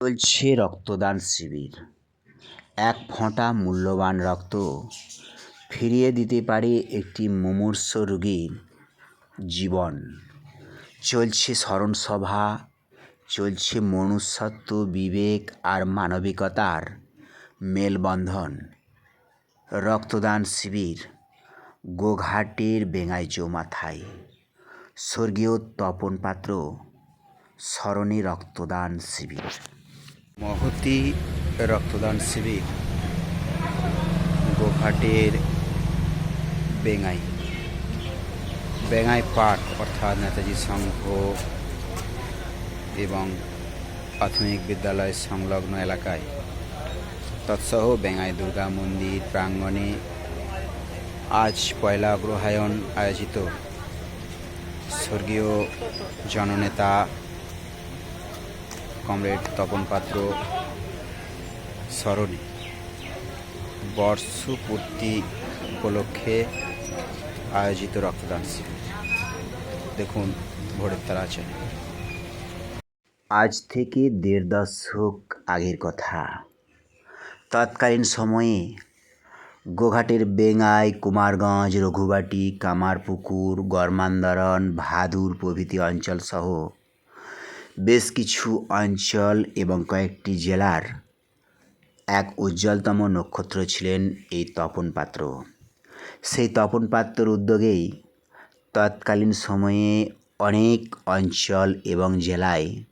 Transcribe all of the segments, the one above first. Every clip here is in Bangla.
চলছে রক্তদান শিবির। এক ফোঁটা মূল্যবান রক্ত ফিরিয়ে দিতে পারে একটি মুমূর্ষ রোগীর জীবন। চলছে স্মরণসভা, চলছে মনুষ্যত্ব, বিবেক আর মানবিকতার মেলবন্ধন। রক্তদান শিবির গোঘাটের বেঙ্গাই মাথায় স্বর্গীয় তপন পাত্র, স্মরণে রক্তদান শিবির। মহতি রক্তদান শিবির, গোঘাটের বেঙ্গাই বেঙ্গাই পার্ক অর্থাৎ নেতাজি সংঘ এবং প্রাথমিক বিদ্যালয় সংলগ্ন এলাকায়। তৎসহ বেঙ্গাই দুর্গা মন্দির প্রাঙ্গণে আজ পয়লা অগ্রহায়ণ আয়োজিত। স্বর্গীয় জননেতা কমরেড, তপন পাত্র স্মরণে বর্ষপূর্তি উপলক্ষে আয়োজিত রক্তদান শিবির। দেখুন, ভোরের তারা আছেন। আজ থেকে দেড় দশক আগের কথা। তৎকালীন সময়ে গোঘাটের বেঙ্গাই, কুমারগঞ্জ, রঘুবাটি, কামারপুকুর গরমান্দরন ভাদুর প্রভৃতি অঞ্চল সহ বেশ কিছু অঞ্চল এবং কয়েকটি জেলার এক উজ্জ্বলতম নক্ষত্র ছিলেন এই তপন পাত্র। সেই তপন পাত্রর উদ্যোগেই তৎকালীন সময়ে অনেক অঞ্চল এবং জেলায়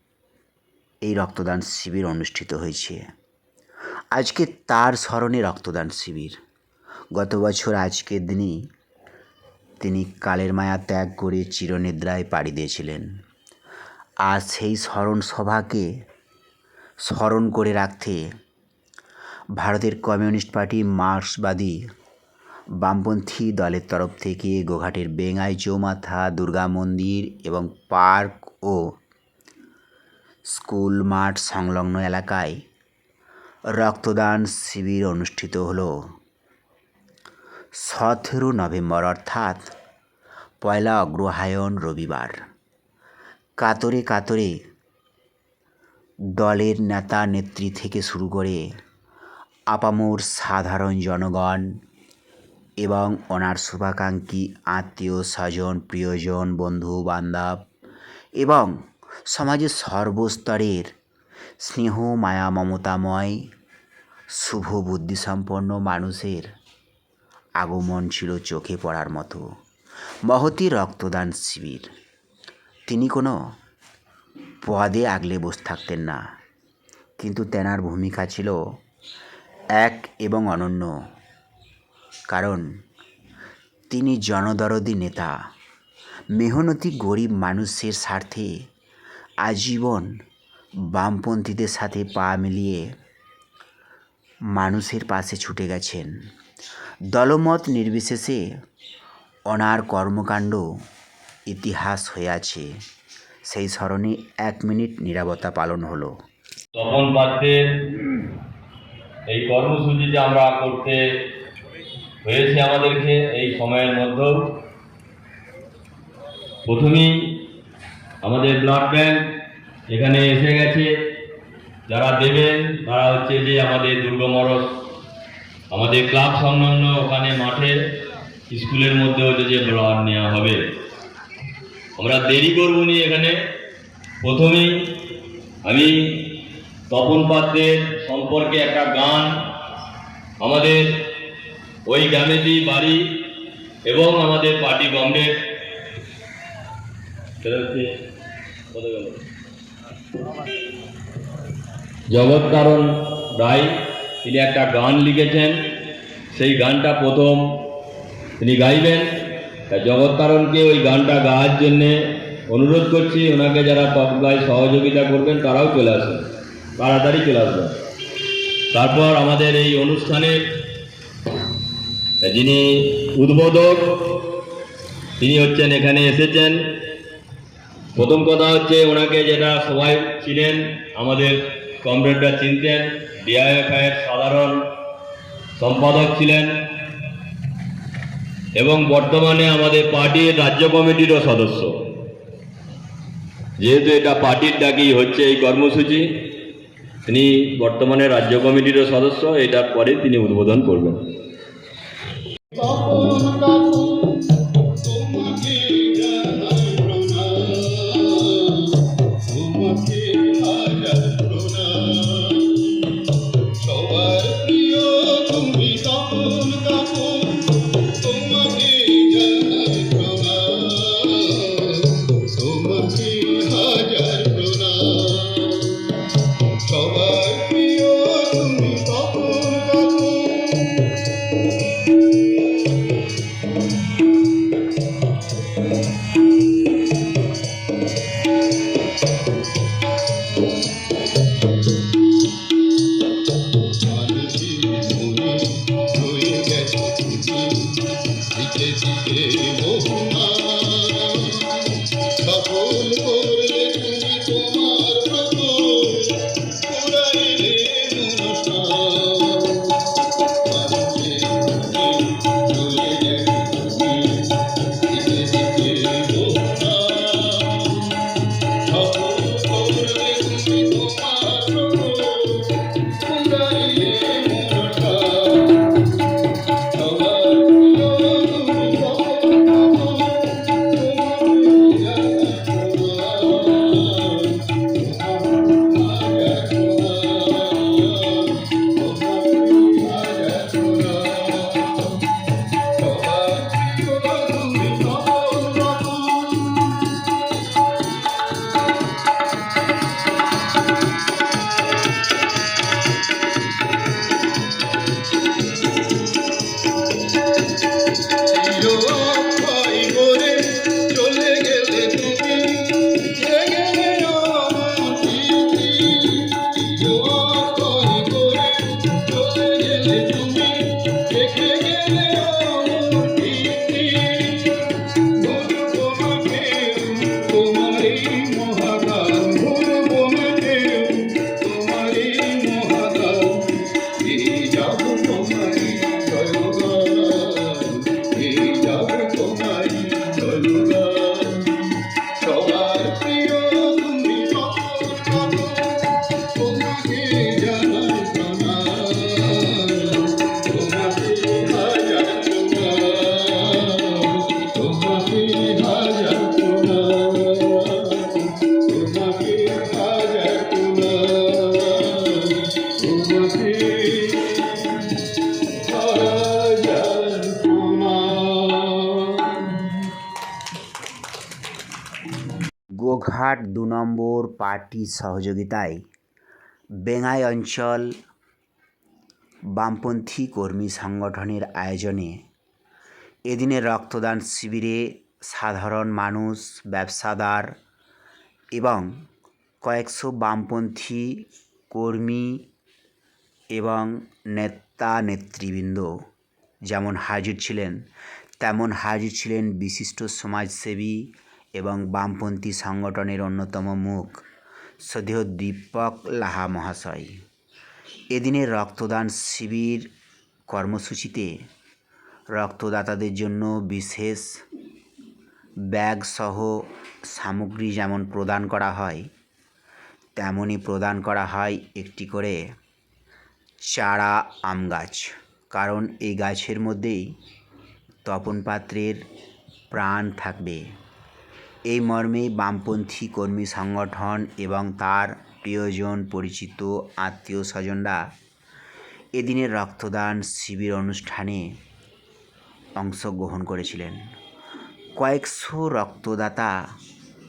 এই রক্তদান শিবির অনুষ্ঠিত হয়েছে। আজকে তার স্মরণে রক্তদান শিবির। গত বছর আজকের দিনই তিনি কালের মায়া ত্যাগ করে চিরনিদ্রায় পাড়ি দিয়েছিলেন। আর সেই স্মরণ সভাকে স্মরণ করে রাখতে ভারতের কমিউনিস্ট পার্টি মার্ক্সবাদী বামপন্থী দলের তরফ থেকে গোঘাটের বেঙ্গাই চৌমাথা, দুর্গা মন্দির এবং পার্ক ও স্কুল মাঠ সংলগ্ন এলাকায় রক্তদান শিবির অনুষ্ঠিত হলো। সতেরো নভেম্বর অর্থাৎ পয়লা অগ্রহায়ণ রবিবার। কাতরে কাতরে দলের নেতা নেত্রী থেকে শুরু করে আপামোর সাধারণ জনগণ এবং ওনার শুভাকাঙ্ক্ষী আত্মীয় স্বজন, প্রিয়জন বন্ধু বান্ধব এবং সমাজের সর্বস্তরের স্নেহ, মায়া, মমতাময়, শুভ বুদ্ধিসম্পন্ন মানুষের আগমন ছিল চোখে পড়ার মতো। মহতি রক্তদান শিবির। তিনি কোনো পদে আগলে বসে থাকতেন না। কিন্তু তেনার ভূমিকা ছিল এক এবং অনন্য। কারণ তিনি জনদরদি নেতা। মেহনতি গরিব মানুষের স্বার্থে আজীবন বামপন্থীদের সাথে পা মিলিয়ে মানুষের পাশে ছুটে গেছেন। দলমত নির্বিশেষে ওনার কর্মকাণ্ড ইতিহাস হয়ে আছে সেই স্মরণে এক মিনিট নিরাপত্তা পালন হলো। তপন পাত্রের এই কর্মসূচিতে আমরা করতে হয়েছে আমাদেরকে এই সময়ের মধ্যেও, প্রথমেই আমাদের ব্লাড ব্যাংক এখানে এসে গেছে। যারা দেবেন, তারা হচ্ছে যে আমাদের দুর্গমরস, আমাদের ক্লাব সংলগ্ন ওখানে মাঠে, স্কুলের মধ্যে হচ্ছে যে ব্লাড নেওয়া হবে। আমরা দেরি করব নি এখানে। প্রথমেই আমি তপন পাত্রের সম্পর্কে একটা গান আমাদের ওই গ্রামেতেই বাড়ি এবং আমাদের পার্টি কমরেড? জগৎকারণ রায়, তিনি একটা গান লিখেছেন। সেই গানটা প্রথম তিনি গাইবেন। তা জগৎকারণকে ওই গানটা গাওয়ার জন্যে অনুরোধ করছি, ওনাকে যারা তবলায় সহযোগিতা করবেন, তারাও চলে আসবেন তাড়াতাড়ি চলে আসবেন। তারপর আমাদের এই অনুষ্ঠানের যিনি উদ্বোধক, তিনি হচ্ছেন, এখানে এসেছেন। প্রথম কথা হচ্ছে, ওনাকে যেটা সবাই ছিলেন আমাদের কমরেডরা চিনতেন, ডিআইএফআইয়ের সাধারণ সম্পাদক ছিলেন। এবং বর্তমানে আমাদের পার্টির রাজ্য কমিটিরও সদস্য। যেহেতু এটা পার্টির ডাকেই হচ্ছে এই কর্মসূচি, তিনি বর্তমানে রাজ্য কমিটির সদস্য, এটার পরে তিনি উদ্বোধন করবেন। Oh. you. পার্টির সহযোগিতায় বেঙ্গাই অঞ্চল বামপন্থী কর্মী সংগঠনের আয়োজনে এদিনের রক্তদান শিবিরে সাধারণ মানুষ, ব্যবসাদার এবং কয়েকশো বামপন্থী কর্মী এবং নেতা নেতৃবৃন্দ যেমন হাজির ছিলেন, তেমন হাজির ছিলেন বিশিষ্ট সমাজসেবী এবং বামপন্থী সংগঠনের অন্যতম মুখ। সদেহ দীপক লাহা মহাশয় এদিনের রক্তদান শিবির কর্মসূচিতে রক্তদাতাদের জন্য বিশেষ ব্যাগ সহ সামগ্রী যেমন প্রদান করা হয় তেমনই প্রদান করা হয় একটি করে চারা আম গাছ। কারণ এই গাছের মধ্যেই তপন পাত্রের প্রাণ থাকবে। এই মর্মে বামপন্থী কর্মী সংগঠন এবং তার প্রিয়জন পরিচিত আত্মীয় স্বজনরা এদিনের রক্তদান শিবির অনুষ্ঠানে অংশগ্রহণ করেছিলেন। কয়েকশো রক্তদাতা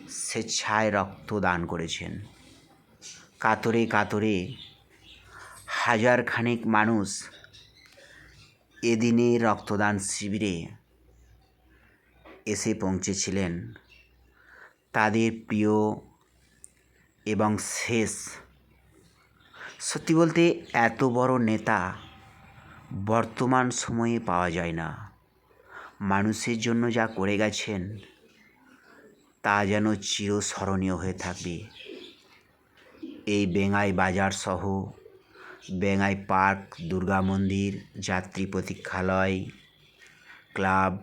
স্বেচ্ছায় রক্তদান করেছেন। কাতরে কাতরে হাজার খানেক মানুষ এদিনে রক্তদান শিবিরে এসে পৌঁছেছিলেন। তাদের প্রিয় এবং শেষ। সত্যি বলতে এত বড় নেতা বর্তমান সময়ে পাওয়া যায় না। মানুষের জন্য যা করে গেছেন, তা যেন চিরস্মরণীয় হয়ে থাকবে। এই বেঙ্গাই বাজার সহ বেঙ্গাই পার্ক, দুর্গা মন্দির, যাত্রী প্রতীক্ষালয়, ক্লাব,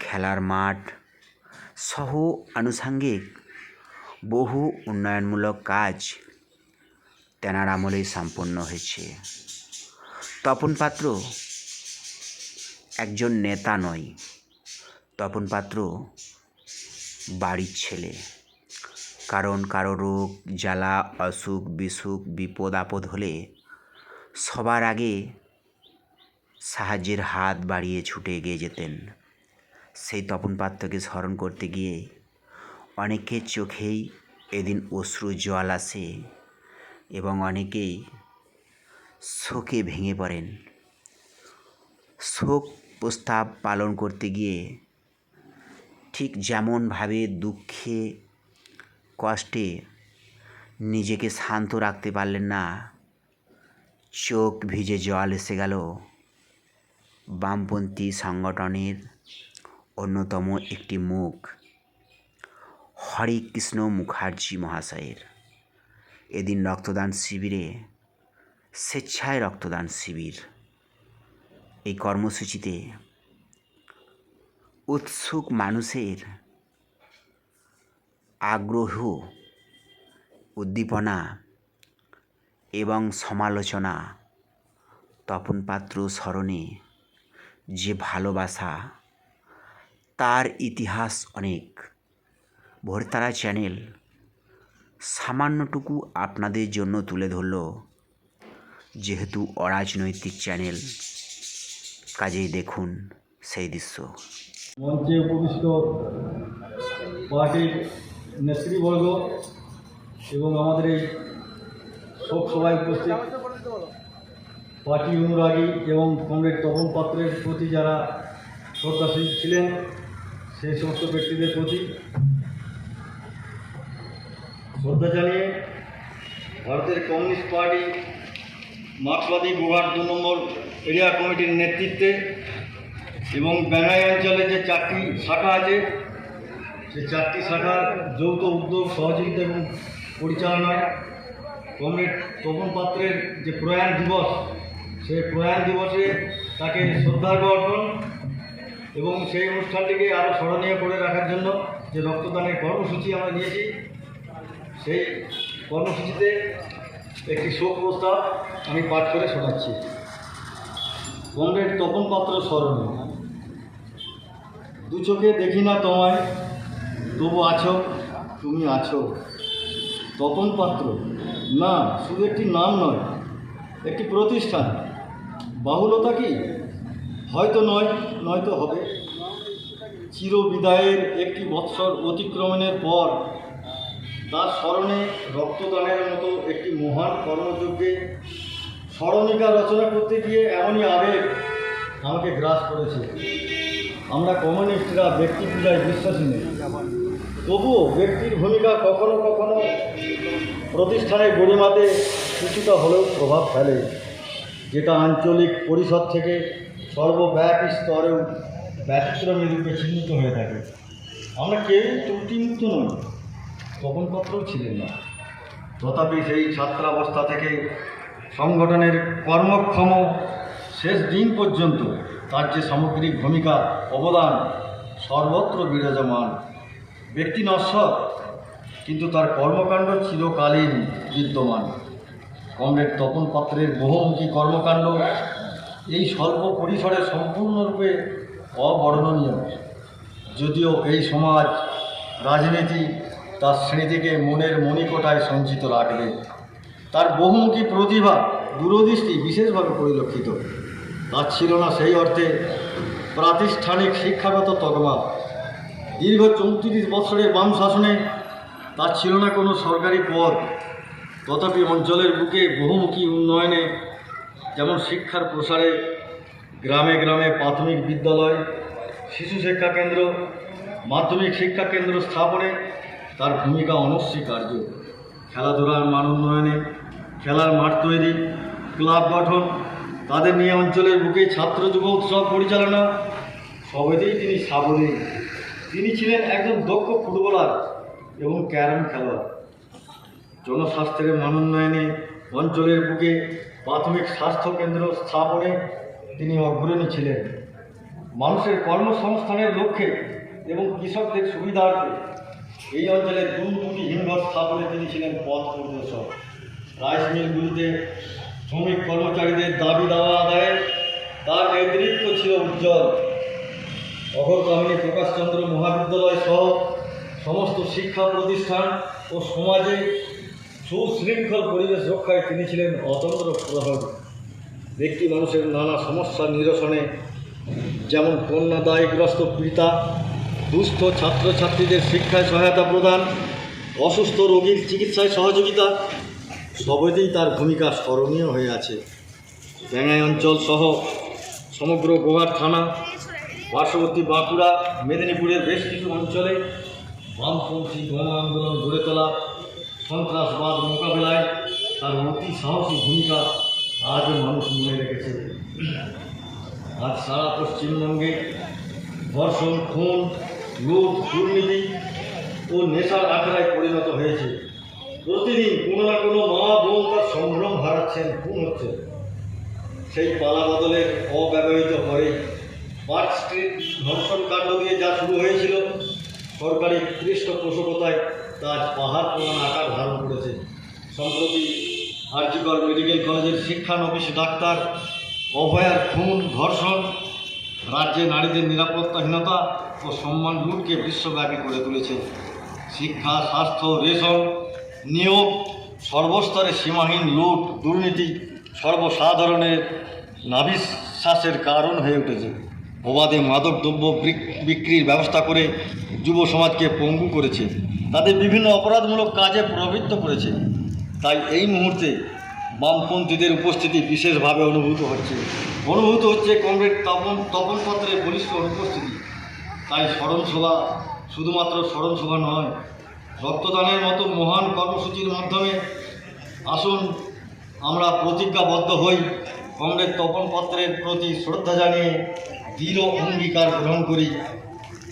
খেলার মাঠ সহ আনুষাঙ্গিক, বহু উন্নয়নমূলক কাজ তেনার আমলেই সম্পন্ন হয়েছে। তপন পাত্র একজন নেতা নয়, তপন পাত্র বাড়ির ছেলে। কারণ কারও রোগ, জ্বালা, অসুখ, বিসুখ, বিপদ, আপদ হলে সবার আগে সাহায্যের হাত বাড়িয়ে ছুটে এগিয়ে যেতেন। সেই তপন পাত্রকে স্মরণ করতে গিয়ে অনেকের চোখেই এদিন অশ্রু জল আসে এবং অনেকেই শোকে ভেঙে পড়েন। শোক প্রস্তাব পালন করতে গিয়ে ঠিক যেমনভাবে দুঃখে, কষ্টে নিজেকে শান্ত রাখতে পারলেন না, চোখ ভিজে জল এসে গেল। বামপন্থী সংগঠনের অন্যতম একটি মুখ। হরিকৃষ্ণ মুখার্জি মহাশয়ের। এদিন রক্তদান শিবিরে, স্বেচ্ছায় রক্তদান শিবির। এই কর্মসূচিতে উৎসুক মানুষের আগ্রহ, উদ্দীপনা এবং সমালোচনা তপন পাত্র স্মরণে যে ভালোবাসা তার ইতিহাস অনেক। ভোরতারা চ্যানেল সামান্যটুকু আপনাদের জন্য তুলে ধরল। যেহেতু অরাজনৈতিক চ্যানেল, কাজেই দেখুন সেই দৃশ্য। মঞ্চে উপবিষ্ট পার্টির নেতৃবর্গ এবং আমাদের এই সভায় উপস্থিত পার্টি অনুরাগী এবং কমরেড তপন পাত্রের প্রতি যারা শ্রদ্ধাশীল ছিলেন সেই সমস্ত ব্যক্তিদের প্রতি শ্রদ্ধা জানিয়ে ভারতের কমিউনিস্ট পার্টি মার্ক্সবাদী গোঘাট দু নম্বর এরিয়া কমিটির নেতৃত্বে এবং ব্যাঙ্গাই অঞ্চলে যে চারটি শাখা আছে, সে চারটি শাখার যৌথ উদ্যোগ, সহযোগিতা এবং পরিচালনায় কমরেড তপন পাত্রের যে প্রয়াণ দিবস, সেই প্রয়াণ দিবসে তাকে শ্রদ্ধার্ঘ অর্পণ এবং সেই অনুষ্ঠানটিকে আরও স্মরণীয় করে রাখার জন্য যে রক্তদানের কর্মসূচি আমরা নিয়েছি, সেই কর্মসূচিতে একটি শোক প্রস্তাব আমি পাঠ করে শোনাচ্ছি। কমরেড তপন পাত্র স্মরণীয় দু চোখে দেখি না তোমায়, তবু আছো, তুমি আছো। তপন পাত্র, না, শুধু একটি নাম নয়, একটি প্রতিষ্ঠান। বাহুলতা কি? হয়তো নয়, নয়তো হবে। চির বিদায়ের একটি বৎসর অতিক্রমণের পর তার স্মরণে রক্তদানের মতো একটি মহান কর্মযজ্ঞে স্মরণিকা রচনা করতে গিয়ে এমনই আবেগ আমাকে গ্রাস করেছে। আমরা কমিউনিস্টরা ব্যক্তি পূজায় বিশ্বাসী নেই। তবুও ব্যক্তির ভূমিকা কখনো কখনো প্রতিষ্ঠানের গরিমাতে কিছুটা হলেও প্রভাব ফেলে। যেটা আঞ্চলিক পরিষদ থেকে সর্বব্যাপী স্তরেও ব্যতিক্রমী রূপে চিহ্নিত হয়ে থাকে। আমরা কেউই ত্রুটিমুক্ত নই তপনপত্রও ছিলেন না। তথাপি সেই ছাত্রাবস্থা থেকে সংগঠনের কর্মক্ষম শেষ দিন পর্যন্ত তার যে সামগ্রিক ভূমিকা, অবদান সর্বত্র বিরাজমান। ব্যক্তি নশ্বর, কিন্তু তার কর্মকাণ্ড চিরকালীন বিদ্যমান। কমরেড তপন পাত্রের বহুমুখী কর্মকাণ্ড এই স্বল্প পরিসরে সম্পূর্ণরূপে অবর্ণনীয়। যদিও এই সমাজ রাজনীতি তার স্মৃতিকে মনের মণিকোটায় সঞ্চিত রাখবে। তার বহুমুখী প্রতিভা, দূরদৃষ্টি বিশেষভাবে পরিলক্ষিত। তার ছিল না সেই অর্থে প্রাতিষ্ঠানিক শিক্ষাগত তকমা। দীর্ঘ চৌত্রিশ বছরের বাম শাসনে তার ছিল না কোনো সরকারি পদ। তথাপি অঞ্চলের বুকে বহুমুখী উন্নয়নে যেমন শিক্ষার প্রসারে গ্রামে গ্রামে প্রাথমিক বিদ্যালয়, শিশু শিক্ষা কেন্দ্র, মাধ্যমিক শিক্ষা কেন্দ্র স্থাপনে তার ভূমিকা অনস্বীকার্য। খেলাধুলার মান উন্নয়নে, খেলার মাঠ তৈরি, ক্লাব গঠন, তাদের নিয়ে অঞ্চলের বুকে ছাত্র যুব উৎসব পরিচালনা, সবেতেই তিনি সাবলীল। তিনি ছিলেন একজন দক্ষ ফুটবলার এবং ক্যারাম খেলোয়াড়। জনস্বাস্থ্যের মান উন্নয়নে অঞ্চলের বুকে প্রাথমিক স্বাস্থ্য কেন্দ্র স্থাপনে তিনি অগ্রণী ছিলেন। মানুষের কর্মসংস্থানের লক্ষ্যে এবং কৃষকদের সুবিধার্থে এই অঞ্চলে দু দুটি হিমঘর স্থাপনে তিনি ছিলেন পথ প্রদর্শক। রাইস মিলগুলিতে শ্রমিক কর্মচারীদের দাবি দাওয়া আদায়ে তার নেতৃত্ব ছিল উজ্জ্বল। অঘরকামিনী প্রকাশচন্দ্র মহাবিদ্যালয় সহ সমস্ত শিক্ষা প্রতিষ্ঠান ও সমাজে সুশৃঙ্খল পরিবেশ রক্ষায় তিনি ছিলেন অতন্ত্র প্রহরী ব্যক্তি মানুষের নানা সমস্যা নিরসনে যেমন কন্যাদায়গ্রস্ত পিতা, দুস্থ ছাত্রছাত্রীদের শিক্ষায় সহায়তা প্রদান, অসুস্থ রোগীর চিকিৎসায় সহযোগিতা, সবেতেই তার ভূমিকা স্মরণীয় হয়ে আছে। ব্যাঙ্গাই অঞ্চল সহ সমগ্র গোয়ার থানা, পার্শ্ববর্তী বাঁকুড়া, মেদিনীপুরের বেশ কিছু অঞ্চলে বামপন্থী গণ আন্দোলন গড়ে তোলা সন্ত্রাসবাদ মোকাবেলায় তার অতি সাহসী ভূমিকা আজও মানুষ মনে রেখেছে। আজ সারা পশ্চিমবঙ্গে ধর্ষণ, খুন, লুট, দুর্নীতি ও নেশার আখড়ায় পরিণত হয়েছে। প্রতিদিন কোনো না কোনো মা বোন তার সম্ভ্রম হারাচ্ছেন, খুন হচ্ছে সেই পালা বদলের অব্যবহৃত করে পার্ক স্ট্রিট ধর্ষণ কাণ্ড দিয়ে যা শুরু হয়েছিল, সরকারি পৃষ্ঠপোষকতায় আজ পাহাড় প্রমাণ আকার ধারণ করেছে। সম্প্রতি আরজিকর মেডিকেল কলেজের শিক্ষানবিশ ডাক্তার অভয়ার খুন, ধর্ষণ, রাজ্যে নারীদের নিরাপত্তাহীনতা ও সম্মান লুটকে বিশ্বব্যাপী করে তুলেছে। শিক্ষা, স্বাস্থ্য, রেশন নিয়োগ, সর্বস্তরে সীমাহীন লুট, দুর্নীতি সর্বসাধারণের নাবিশ্বাসের কারণ হয়ে উঠেছে। অবাধে মাদক দ্রব্য বিক- বিক্রির ব্যবস্থা করে যুব সমাজকে পঙ্গু করেছে। তাদের বিভিন্ন অপরাধমূলক কাজে প্রবৃত্ত করেছে। তাই এই মুহূর্তে বামপন্থীদের উপস্থিতি বিশেষভাবে অনুভূত হচ্ছে। অনুভূত হচ্ছে কংগ্রেস তপন তপনপত্রের বলিষ্ঠ অনুপস্থিতি। তাই স্মরণসভা শুধুমাত্র স্মরণসভা নয়, রক্তদানের মতো মহান কর্মসূচির মাধ্যমে আসুন, আমরা প্রতিজ্ঞাবদ্ধ হই। কংগ্রেস তপন পত্রের প্রতি শ্রদ্ধা জানিয়ে দৃঢ় অঙ্গীকার গ্রহণ করি।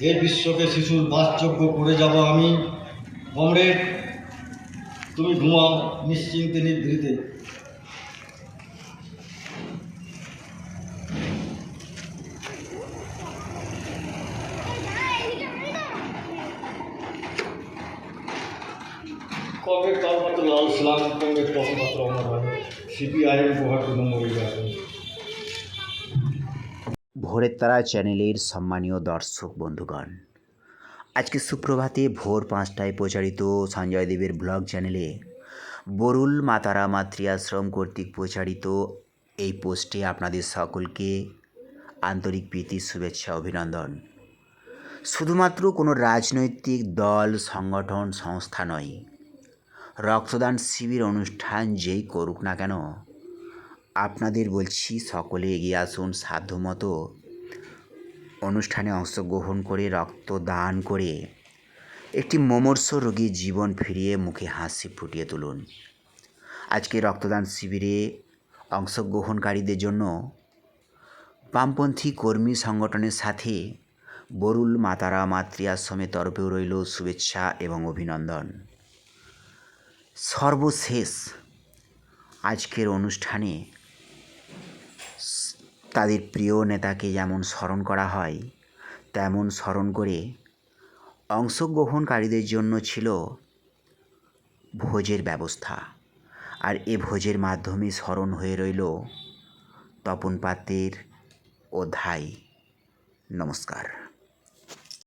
এ বিশ্বকে শিশুর বাসযোগ্য করে যাব আমি। কমরেড তুমি ঘুমাও, নিশ্চিন্তে নিভৃতে কংগ্রেস দলপত্র লাল সালাম কংগ্রেস আমার হয় সিপিআইএম গুয়াহাটি নম্বর আসুন। ভোরের তারা চ্যানেলের সম্মানীয় দর্শক বন্ধুগণ, আজকে সুপ্রভাতে ভোর পাঁচটায় প্রচারিত সঞ্জয় দেবের ব্লগ চ্যানেলে বরুল মাতারা মাতৃআশ্রম কর্তৃক প্রচারিত এই পোস্টে আপনাদের সকলকে আন্তরিক প্রীতি, শুভেচ্ছা, অভিনন্দন। শুধুমাত্র কোনো রাজনৈতিক দল, সংগঠন, সংস্থা নয়, রক্তদান শিবির, অনুষ্ঠান যেই করুক না কেন, আপনাদের বলছি সকলে এগিয়ে আসুন সাধ্যমতো অনুষ্ঠানে অংশগ্রহণ করে, রক্তদান করে একটি মমর্ষ রোগীর জীবন ফিরিয়ে মুখে হাসি ফুটিয়ে তুলুন। আজকে রক্তদান শিবিরে অংশগ্রহণকারীদের জন্য বামপন্থী কর্মী সংগঠনের সাথে বরুল মাতারা মাতৃ আশ্রমের তরফেও রইল শুভেচ্ছা এবং অভিনন্দন। সর্বশেষ আজকের অনুষ্ঠানে তাদের প্রিয় নেতাকে যেমন স্মরণ করা হয়, তেমন স্মরণ করে অংশগ্রহণকারীদের জন্য ছিল ভোজের ব্যবস্থা। আর এ ভোজের মাধ্যমে স্মরণ হয়ে রইল তপন পাত্রের অধ্যায়। নমস্কার।